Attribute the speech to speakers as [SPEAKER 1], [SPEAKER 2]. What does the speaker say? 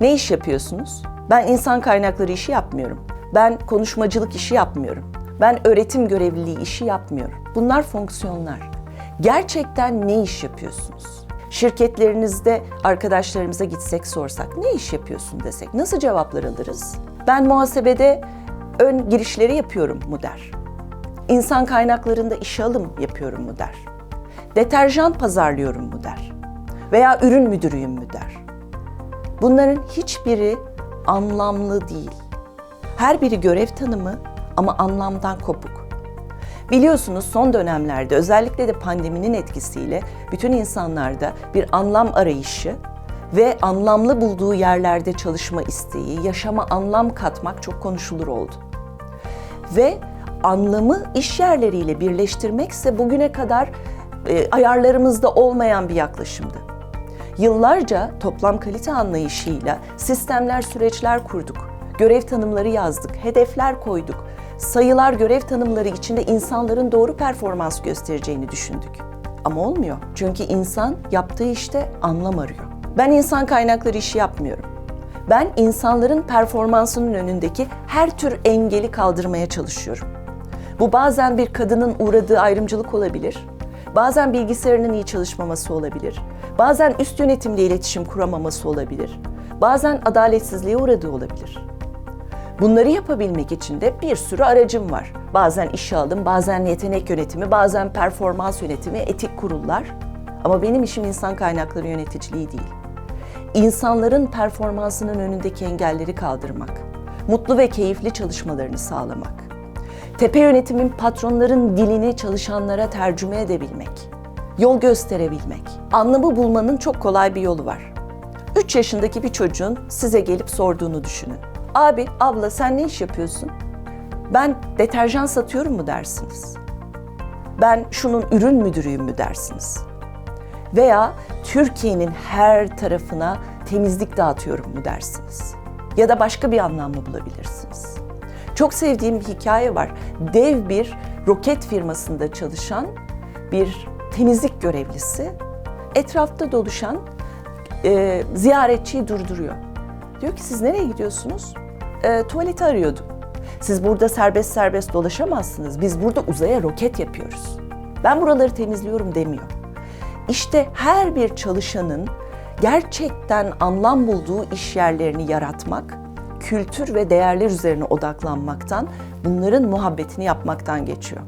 [SPEAKER 1] Ne iş yapıyorsunuz? Ben insan kaynakları işi yapmıyorum. Ben konuşmacılık işi yapmıyorum. Ben öğretim görevliliği işi yapmıyorum. Bunlar fonksiyonlar. Gerçekten ne iş yapıyorsunuz? Şirketlerinizde arkadaşlarımıza gitsek sorsak ne iş yapıyorsun desek nasıl cevaplar alırız? Ben muhasebede ön girişleri yapıyorum mu der. İnsan kaynaklarında işe alım yapıyorum mu der. Deterjan pazarlıyorum mu der. Veya ürün müdürüyüm mü der. Bunların hiçbiri anlamlı değil. Her biri görev tanımı ama anlamdan kopuk. Biliyorsunuz son dönemlerde özellikle de pandeminin etkisiyle bütün insanlarda bir anlam arayışı ve anlamlı bulduğu yerlerde çalışma isteği, yaşama anlam katmak çok konuşulur oldu. Ve anlamı iş yerleriyle birleştirmekse bugüne kadar e, ayarlarımızda olmayan bir yaklaşımdı. Yıllarca toplam kalite anlayışıyla sistemler, süreçler kurduk. Görev tanımları yazdık, hedefler koyduk. Sayılar görev tanımları içinde insanların doğru performans göstereceğini düşündük. Ama olmuyor. Çünkü insan yaptığı işte anlam arıyor. Ben insan kaynakları işi yapmıyorum. Ben insanların performansının önündeki her tür engeli kaldırmaya çalışıyorum. Bu bazen bir kadının uğradığı ayrımcılık olabilir. Bazen bilgisayarının iyi çalışmaması olabilir. Bazen üst yönetimle iletişim kuramaması olabilir. Bazen adaletsizliğe uğradığı olabilir. Bunları yapabilmek için de bir sürü aracım var. Bazen işe alım, bazen yetenek yönetimi, bazen performans yönetimi, etik kurullar. Ama benim işim insan kaynakları yöneticiliği değil. İnsanların performansının önündeki engelleri kaldırmak, mutlu ve keyifli çalışmalarını sağlamak, tepe yönetimin patronların dilini çalışanlara tercüme edebilmek, yol gösterebilmek. Anlamı bulmanın çok kolay bir yolu var. 3 yaşındaki bir çocuğun size gelip sorduğunu düşünün. Abi, abla sen ne iş yapıyorsun? Ben deterjan satıyorum mu dersiniz? Ben şunun ürün müdürüyüm mü dersiniz? Veya Türkiye'nin her tarafına temizlik dağıtıyorum mu dersiniz? Ya da başka bir anlam mı bulabilirsiniz? Çok sevdiğim bir hikaye var. Dev bir roket firmasında çalışan bir temizlik görevlisi etrafta doluşan e, ziyaretçiyi durduruyor. Diyor ki siz nereye gidiyorsunuz? E, tuvaleti arıyordum. Siz burada serbest serbest dolaşamazsınız. Biz burada uzaya roket yapıyoruz. Ben buraları temizliyorum demiyor. İşte her bir çalışanın gerçekten anlam bulduğu iş yerlerini yaratmak, kültür ve değerler üzerine odaklanmaktan, bunların muhabbetini yapmaktan geçiyor.